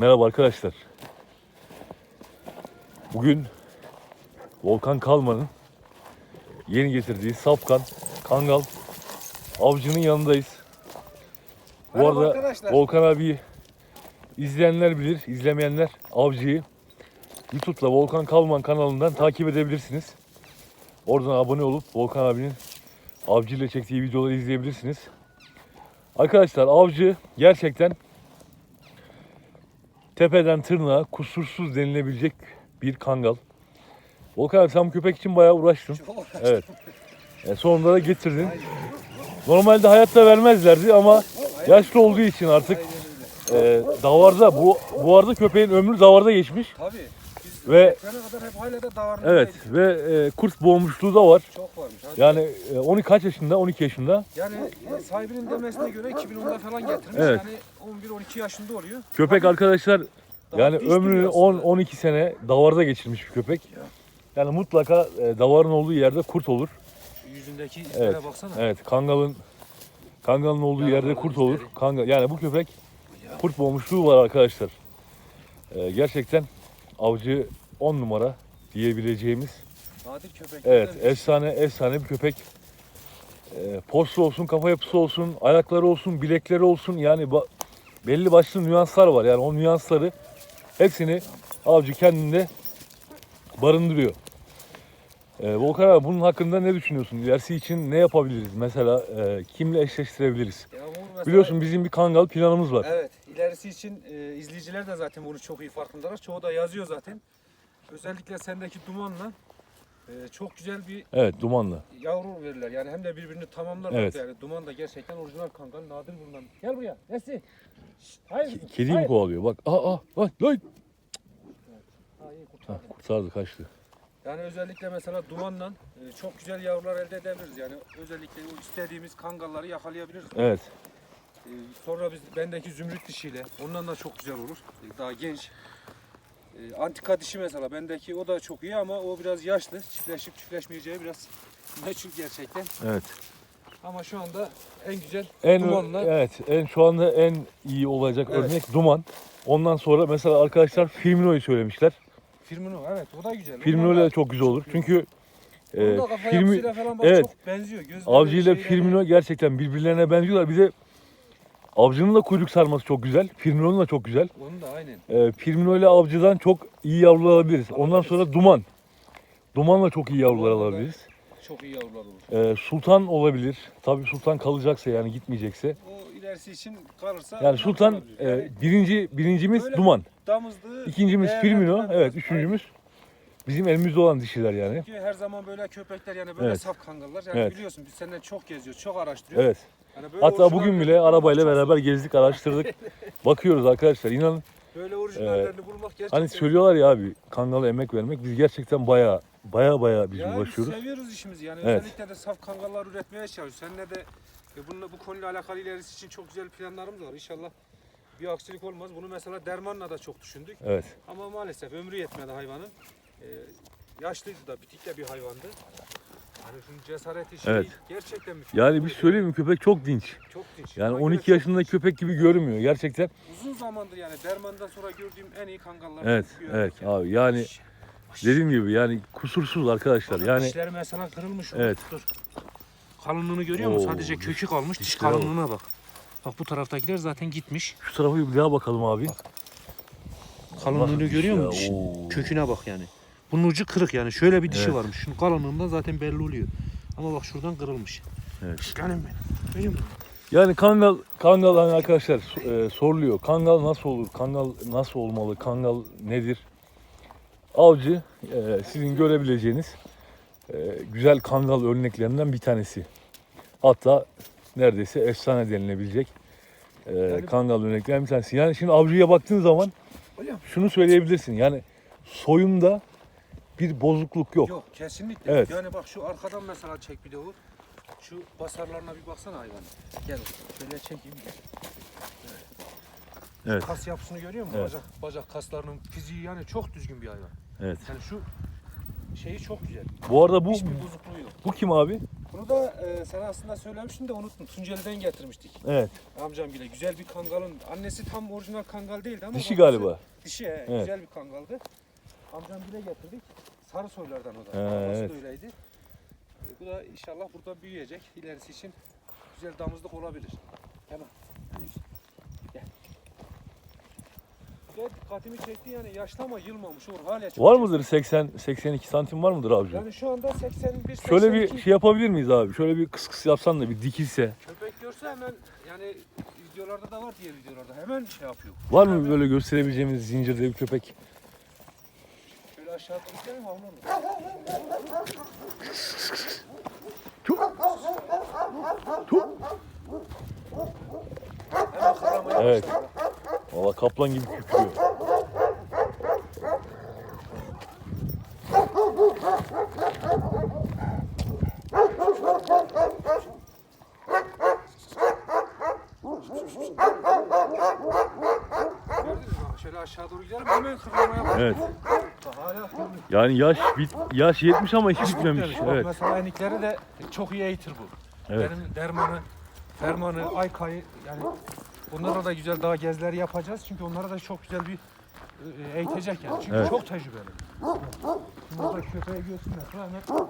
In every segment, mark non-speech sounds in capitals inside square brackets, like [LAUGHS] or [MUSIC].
Merhaba arkadaşlar. Bugün Volkan Kalman'ın yeni getirdiği Safkan, Kangal avcının yanındayız. Bu Merhaba arada arkadaşlar. Volkan abi izleyenler bilir, izlemeyenler avcıyı YouTube'da Volkan Kalman kanalından takip edebilirsiniz. Oradan abone olup Volkan abinin avcı ile çektiği videoları izleyebilirsiniz. Arkadaşlar avcı gerçekten tepeden tırnağa kusursuz denilebilecek bir kangal. Volkan abi sen bu köpek için bayağı uğraştın. Evet. E, sonunda da getirdin. Normalde hayatta vermezlerdi ama yaşlı olduğu için artık e, davarda bu bu arada köpeğin ömrü davarda geçmiş Tabii. Ve kadar hep hala da davarlı. evet ve e, kurt boğmuşluğu da var. Çok varmış. Hadi. Yani e, 12 kaç yaşında? 12 yaşında. Yani e, sahibinin demesine göre 2010'da falan getirmiş. Evet. Yani 11-12 yaşında oluyor. Köpek Tabii, arkadaşlar daha yani ömrünü dünyası. 10-12 sene davarda geçirmiş bir köpek. Yani mutlaka e, davarın olduğu yerde kurt olur. Şu Yüzündeki izlere Evet. baksana. Evet kangalın kangalın olduğu yerde Yaraların kurt olur. izleri. Kangal, yani bu köpek kurt boğmuşluğu var arkadaşlar. E, gerçekten avcı 10 numara diyebileceğimiz Nadir köpek. Evet, efsane efsane bir köpek. Ee, postu olsun, kafa yapısı olsun, ayakları olsun, bilekleri olsun yani ba- belli başlı nüanslar var. Yani o nüansları hepsini avcı kendinde barındırıyor. Ee, Volkan abi bunun hakkında ne düşünüyorsun? İlerisi için ne yapabiliriz? Mesela e, kimle eşleştirebiliriz? Ya mesela- Biliyorsun bizim bir kangal planımız var. Evet. ilerisi için e, izleyiciler de zaten bunu çok iyi farkındalar. Çoğu da yazıyor zaten. Özellikle sendeki dumanla e, çok güzel bir Evet, dumanlı. yavru verirler. Yani hem de birbirini tamamlar. Evet. Yani duman da gerçekten orijinal kangal. Nadir bulunan. Gel buraya. Nesi? Şşt, hayır. Kediyi mi hayır. kovalıyor? Bak, aa, aa, lan, lan. Ha, iyi, kurtardım. kurtardı, kaçtı. Yani özellikle mesela dumanla e, çok güzel yavrular elde edebiliriz. Yani özellikle o istediğimiz kangalları yakalayabiliriz. Evet, E, sonra biz bendeki zümrüt dişiyle ondan da çok güzel olur. E, daha genç. E, antika dişi mesela bendeki o da çok iyi ama o biraz yaşlı. Çiftleşip çiftleşmeyeceği biraz [LAUGHS] meçhul gerçekten. evet. Ama şu anda en güzel En dumanla evet, en şu anda en iyi olacak Evet. örnek duman. Ondan sonra mesela arkadaşlar Firmino'yu söylemişler. Firmino evet o da güzel. Firmino de çok güzel olur. Çünkü e, da Firmi, evet. çok benziyor. Gözleri, avcı ile Firmino gerçekten birbirlerine benziyorlar. Bir de avcının da kuyruk sarması çok güzel. Firmino'nun da çok güzel. Onun da aynen. E, Firmino ile avcıdan çok iyi yavrular alabiliriz. Ondan sonra duman. Dumanla çok iyi yavrular Dumanla da- alabiliriz. Çok iyi yavrular olur. E, sultan olabilir. Tabii sultan kalacaksa yani gitmeyecekse. O ilerisi için kalırsa Yani sultan olabilir. e, Yani birinci birincimiz Böyle duman. damızlığı İkincimiz değerlendirmemiz Firmino. lazım. Evet, üçüncümüz bizim elimizde olan dişiler yani. Çünkü her zaman böyle köpekler yani böyle Evet. saf kangallar. Yani Evet. biliyorsun biz senden çok geziyoruz, çok araştırıyoruz. Evet. Yani böyle Hatta orijinal bugün bile arabayla beraber gezdik, araştırdık. [LAUGHS] Bakıyoruz arkadaşlar. İnanın böyle orijinallerini bulmak gerçekten. hani söylüyorlar ya abi Kangal'a emek vermek. Biz gerçekten baya baya baya biz yani uğraşıyoruz. seviyoruz işimizi yani Evet. özellikle de saf kangallar üretmeye çalışıyoruz. Seninle de e, bununla bu konuyla alakalı ilerisi için çok güzel planlarımız var. İnşallah bir aksilik olmaz. Bunu mesela dermanla da çok düşündük. Evet. Ama maalesef ömrü yetmedi hayvanın. Ee, yaşlıydı da, bitik de bir hayvandı. Yani şunun cesareti şey Evet. gerçekten mükemmel. Yani bir söyleyeyim mi köpek çok dinç. Çok dinç. Yani göre 12 çok yaşında dinç. köpek gibi görünmüyor gerçekten. Uzun zamandır yani dermandan sonra gördüğüm en iyi kangallar. Evet, evet abi yani dediğim gibi yani kusursuz arkadaşlar. Yani Dişleri mesela kırılmış. Evet. Dur. Kalınlığını görüyor musun? Oo, Sadece diş- kökü kalmış. Diş dişlere bak. kalınlığına bak. Bak bu taraftakiler zaten gitmiş. şu tarafa bir daha bakalım abi. Kalınlığını görüyor musun? Köküne bak yani. Bunun ucu kırık yani. Şöyle bir dişi Evet. varmış. Şunun kalınlığından zaten belli oluyor. Ama bak şuradan kırılmış. Evet. Canım benim. Yani kangal kangal hani arkadaşlar e, soruluyor. Kangal nasıl olur? Kangal nasıl olmalı? Kangal nedir? Avcı e, sizin görebileceğiniz e, güzel kangal örneklerinden bir tanesi. Hatta neredeyse efsane denilebilecek e, kangal örneklerinden bir tanesi. Yani şimdi avcıya baktığın zaman Hocam. şunu söyleyebilirsin. Yani soyunda bir bozukluk yok. Yok kesinlikle. Evet. Yani bak şu arkadan mesela çek bir de o. Şu basarlarına bir baksana hayvan. Gel şöyle çekeyim. Gel. Evet. Kas yapısını görüyor musun? Evet. Bacak, bacak kaslarının fiziği yani çok düzgün bir hayvan. Evet. Yani şu şeyi çok güzel. Bu arada bu Hiçbir bozukluğu yok. bu kim abi? Bunu da e, sana aslında söylemiştim de unuttum. Tunceli'den getirmiştik. Evet. Amcam bile güzel bir kangalın. Annesi tam orijinal kangal değildi ama. Dişi galiba. Dişi he, Evet. güzel bir kangaldı. Amcam bile getirdik. Sarı soylardan o da. He, Babası evet. da öyleydi. E, Bu da inşallah burada büyüyecek. İlerisi için güzel damızlık olabilir. Hemen. Gel. Gel dikkatimi çekti yani yaşlı ama yılmamış olur hala çok Var genç. mıdır 80 82 santim var mıdır abici? Yani şu anda 81 Şöyle bir 82. şey yapabilir miyiz abi? Şöyle bir kıs kıs yapsan da bir dikilse. Köpek görse hemen yani videolarda da var diğer videolarda hemen şey yapıyor. Var mı böyle gösterebileceğimiz zincirde bir köpek? Aşağı doğru gidelim havlar mı? Hemen kıramaya Evet. Valla kaplan gibi kükrüyor. Gördünüz mü? Şöyle aşağı doğru gidelim hemen başladı. Evet. Yani yaş bit yaş 70 ama hiç bitmemiş. Bitmemiş. Bak Evet. Mesela enikleri de çok iyi eğitir bu. Evet. Benim dermanı, fermanı, aykayı yani bunlara da güzel daha gezleri yapacağız. Çünkü onlara da çok güzel bir e, eğitecek yani. Çünkü Evet. çok tecrübeli. Şimdi burada köpeği görsün mesela hemen.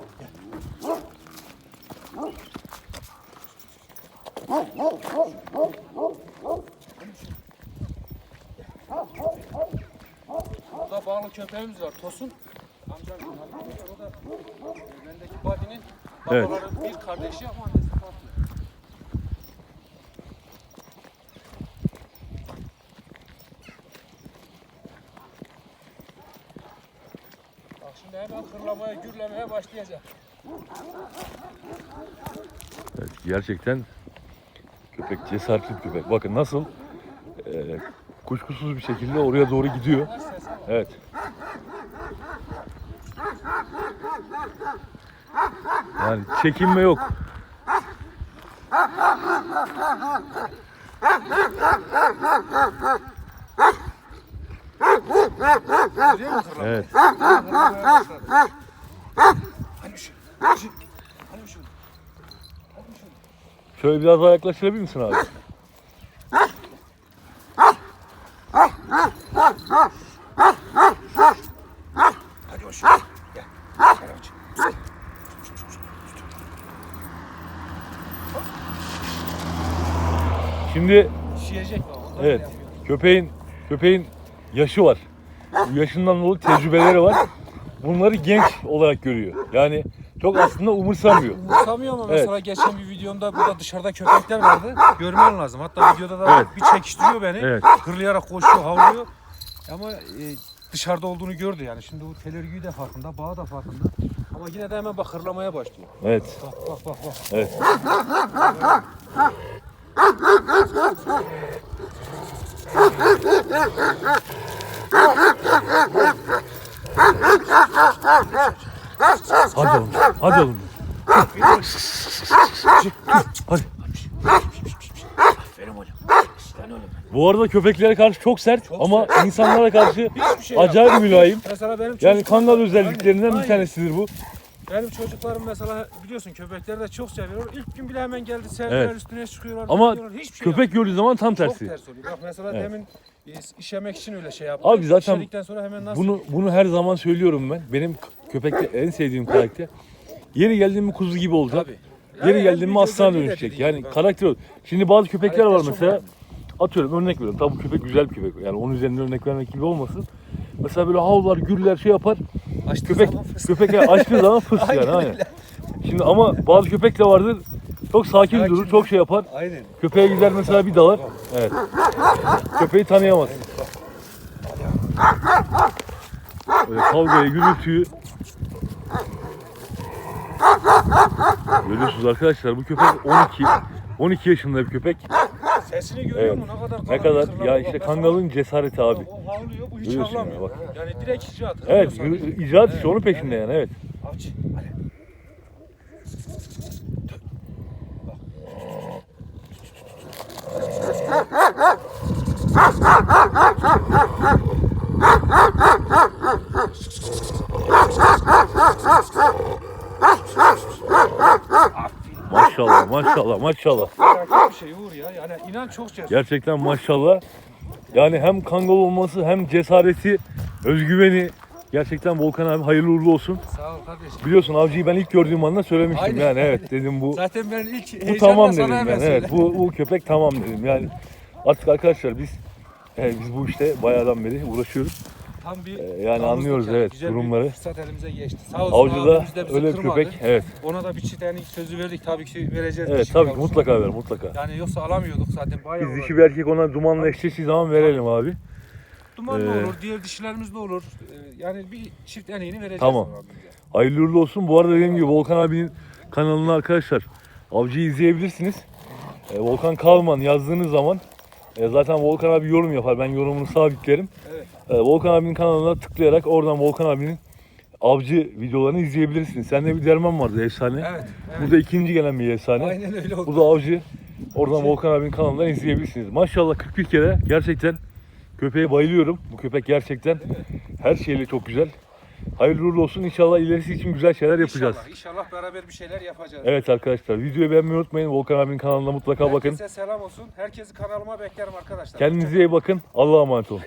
Burada bağlı köpeğimiz var Tosun. Bendeki Buddy'nin Evet. bir kardeşi ama annesi farklı. Bak şimdi hemen kırlamaya, gürlemeye başlayacak. Evet, gerçekten köpek cesaretli bir köpek. Bakın nasıl e, kuşkusuz bir şekilde oraya doğru gidiyor. Evet. Yani çekinme yok. Evet. Şöyle biraz daha yaklaştırabilir misin abi? Hadi hoş. Gel. Gel hoş. Şimdi Şişecek evet köpeğin köpeğin yaşı var. Bu yaşından dolayı tecrübeleri var. Bunları genç olarak görüyor. Yani çok aslında umursamıyor. Umursamıyor ama mesela geçen bir videomda burada dışarıda köpekler vardı. Görmen lazım. Hatta videoda da Evet. bir çekiştiriyor beni. Evet. Hırlayarak koşuyor, havlıyor. Ama e, dışarıda olduğunu gördü yani. Şimdi bu telergüyü de farkında, bağı da farkında. Ama yine de hemen bak hırlamaya başlıyor. Evet. Bak bak bak bak. Evet. Hadi oğlum. Hadi oğlum. Hadi. Aferin hocam. Sen oğlum. Bu arada köpeklere karşı çok sert ama insanlara karşı Hiçbir şey acayip mülayim. Mesela benim Yani çocuklarım- kangal özelliklerinden Aynen, bir tanesidir bu. Benim çocuklarım mesela biliyorsun köpekleri de çok seviyorlar. İlk gün bile hemen geldi sevdiler Evet. üstüne çıkıyorlar. Ama bakıyorlar, hiçbir şey Köpek gördüğü zaman tam yapmıyor. çok tersi. ters oluyor. Bak mesela Evet. demin e, işemek için öyle şey yaptı. Abi zaten İşedikten sonra hemen nasıl Bunu bunu her zaman söylüyorum ben. Benim k- köpekte en sevdiğim karakter. Yeri geldi mi kuzu gibi olacak. Tabii. Yeri Yani geldi en mi aslana özelliği de dönüşecek. dediğin Yani gibi bak. karakter o. Şimdi bazı köpekler var Karakter çok mesela. önemli. Atıyorum örnek veriyorum. Tabii bu köpek güzel bir köpek. Yani onun üzerinden örnek vermek gibi olmasın. Mesela böyle havlar, gürler şey yapar. Açtığı Köpek zaman fıs- köpek açtığı zaman fıs [LAUGHS] yani. Aynen Aynen. öyle. Şimdi ama bazı köpek de vardır. Çok sakin Sakin. durur, çok şey yapar. Aynen. Köpeğe gider mesela bir dalar. Evet. Köpeği tanıyamaz. Öyle kavgayı, gürültüyü. Görüyorsunuz arkadaşlar bu köpek 12 12 yaşında bir köpek. Sesini görüyor Evet. musun? Ne kadar Ne kadar ya işte kangalın cesareti abi. O havlıyor bu hiç Görüyorsun ya, havlamıyor. bak. Yani direkt icraat. Evet, hırlıyor sadece. icraat işi onun peşinde yani evet. Avcı. Hadi. Maşallah maşallah. Felaket bir şey Uğur ya. Yani inan çok cesur. Gerçekten maşallah. Yani hem kangal olması hem cesareti, özgüveni. Gerçekten Volkan abi hayırlı uğurlu olsun. Sağ ol kardeşim. Biliyorsun avcıyı ben ilk gördüğüm anda söylemiştim. Aynen, yani evet dedim bu Zaten ben ilk bu heyecanla tamam sana dedim ben. hemen Evet söyledim. bu, bu köpek tamam dedim. Yani artık arkadaşlar biz evet, biz bu işte bayağıdan beri uğraşıyoruz. Tam bir Ee, yani damızlık anlıyoruz, evet, Güzel durumları. Bir fırsat elimize geçti. Sağ olsun Avcı da abimiz de bizi öyle bir kırmadı. köpek. Evet. Ona da bir çift yani sözü verdik tabii ki vereceğiz. Evet dişi tabii ki yavrusunu. mutlaka ver mutlaka. Yani yoksa alamıyorduk zaten bayağı Biz dişi bir erkek ona dumanla eşleştiği zaman verelim abi. Duman da Ee, olur, diğer dişilerimiz de olur. Ee, Yani bir çift eneğini vereceğiz. Tamam. ona abimize. Hayırlı uğurlu olsun. Bu arada dediğim gibi Volkan abinin kanalına arkadaşlar avcıyı izleyebilirsiniz. Ee, Volkan Kalman yazdığınız zaman e, zaten Volkan abi yorum yapar. Ben yorumunu sabitlerim. Evet. Ee, Volkan abinin kanalına tıklayarak oradan Volkan abinin avcı videolarını izleyebilirsiniz. Sende bir derman vardı efsane. Evet. evet. Bu da ikinci gelen bir efsane. Aynen öyle oldu. Bu da avcı. Oradan Avcı. Volkan abinin kanalından izleyebilirsiniz. Maşallah 41 kere gerçekten köpeğe bayılıyorum. Bu köpek gerçekten her şeyle çok güzel. Hayırlı uğurlu olsun. İnşallah ilerisi için güzel şeyler yapacağız. İnşallah, inşallah beraber bir şeyler yapacağız. Evet arkadaşlar videoyu beğenmeyi unutmayın. Volkan abinin kanalına mutlaka bakın. Herkese selam olsun. Herkesi kanalıma beklerim arkadaşlar. Kendinize iyi bakın. Allah'a emanet olun.